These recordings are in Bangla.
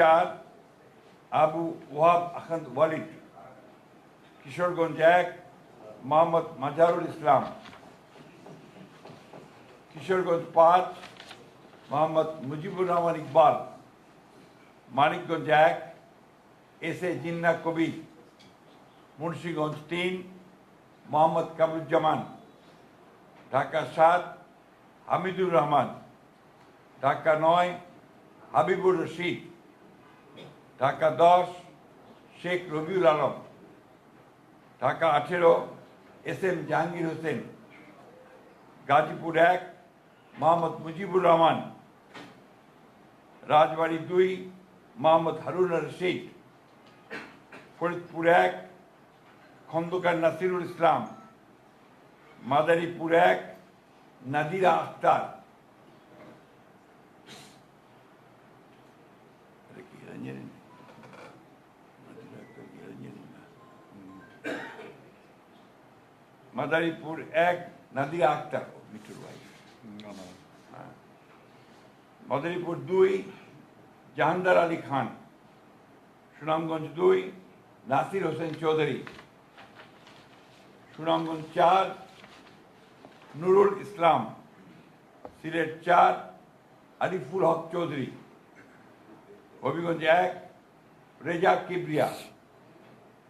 চার আবু ওয়াহাব আখান্দ ওয়ালিদ কিশোরগঞ্জ এক মোহাম্মদ মাজারুল ইসলাম কিশোরগঞ্জ পাঁচ মোহাম্মদ মুজিবুর রহমান ইকবাল মানিকগঞ্জ এক এস এ জিন্না কবির মুন্সীগঞ্জ তিন মোহাম্মদ কামরুজ্জামান ঢাকা সাত হামিদুর রহমান ঢাকা নয় হাবিবুর রশিদ ঢাকা দশ, শেখ রবিউল আলম। ঢাকা আঠেরো, এস এম জাহাঙ্গীর হোসেন। গাজীপুর এক, মোহাম্মদ মুজিবুর রহমান। রাজবাড়ী দুই, মোহাম্মদ হারুন রশিদ। ফরিদপুর এক, খন্দকার নাসিরুল ইসলাম। মাদারীপুর এক, নাদিরা আক্তার মাদারীপুর এক নাদিরা আক্তার মিঠুর ভাই হ্যাঁ। মাদারীপুর দুই, জাহানদার আলী খান। সুনামগঞ্জ দুই, নাসির হোসেন চৌধুরী। সুনামগঞ্জ চার, নুরুল ইসলাম। সিলেট চার, আরিফুল হক চৌধুরী। হবিগঞ্জ এক, রেজা কিবরিয়া।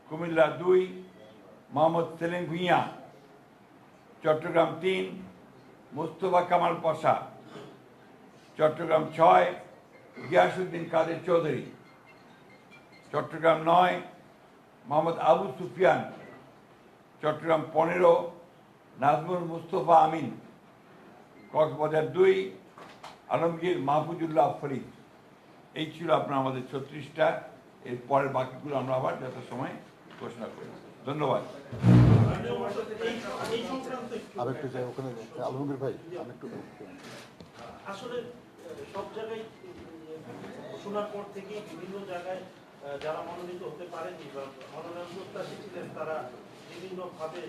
কুমিল্লা দুই, মোহাম্মদ সেলিম ভুঁইয়া। চট্টগ্রাম তিন, মুস্তফা কামাল পশা চট্টগ্রাম ছয় গিয়াসুদ্দিন কাদের চৌধুরী। চট্টগ্রাম নয়, মোহাম্মদ আবু সুফিয়ান। চট্টগ্রাম পনেরো, নাজমুল মুস্তফা আমিন। কক্সবাজার দুই, আলমগীর মাহফুজুল্লাহ ফরিদ। এই ছিল আপনার আমাদের ছত্রিশটা। এর পরের বাকিগুলো আমরা আবার যথাসময়ে ঘোষণা করি। ধন্যবাদ। আর একটু যাই ওখানে আলমগীর ভাই আমি একটু আসলে সব জায়গায় ঘোষণার পর থেকে বিভিন্ন জায়গায় যারা মনোনীত হতে পারেনি বা মনোনয়ন প্রত্যাশী ছিলেন তারা বিভিন্নভাবে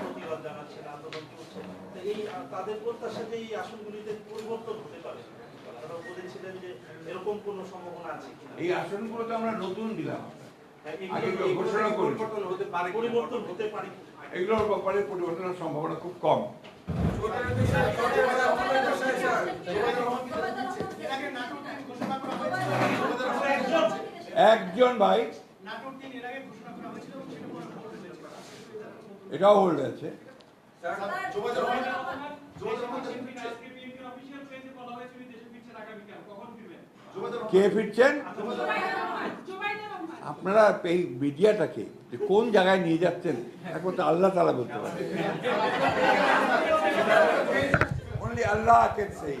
প্রতিবাদ জানাচ্ছেন আন্দোলন করছে তো এই তাদের প্রত্যাশা যে এই আসনগুলিতে পরিবর্তন হতে পারে। তারা বলেছিলেন যে এরকম কোনো সম্ভাবনা আছে কিনা। এই আসনগুলো তো আমরা নতুন দিলাম। হ্যাঁ, আগে এগুলো- কেউ ঘোষণা করি পরিবর্তন হতে পারে পরিবর্তন হতে পারে কিনা? এগুলোর ব্যাপারে পরিবর্তনের সম্ভাবনা খুব কম। একজন ভাই, এটাও হোল্ড আছে। কে ফিরছেন? আপনারা এই মিডিয়াটাকে যে কোন জায়গায় নিয়ে যাচ্ছেন একমাত্র আল্লাহ তালা বলতে পারে। আল্লাহ সেই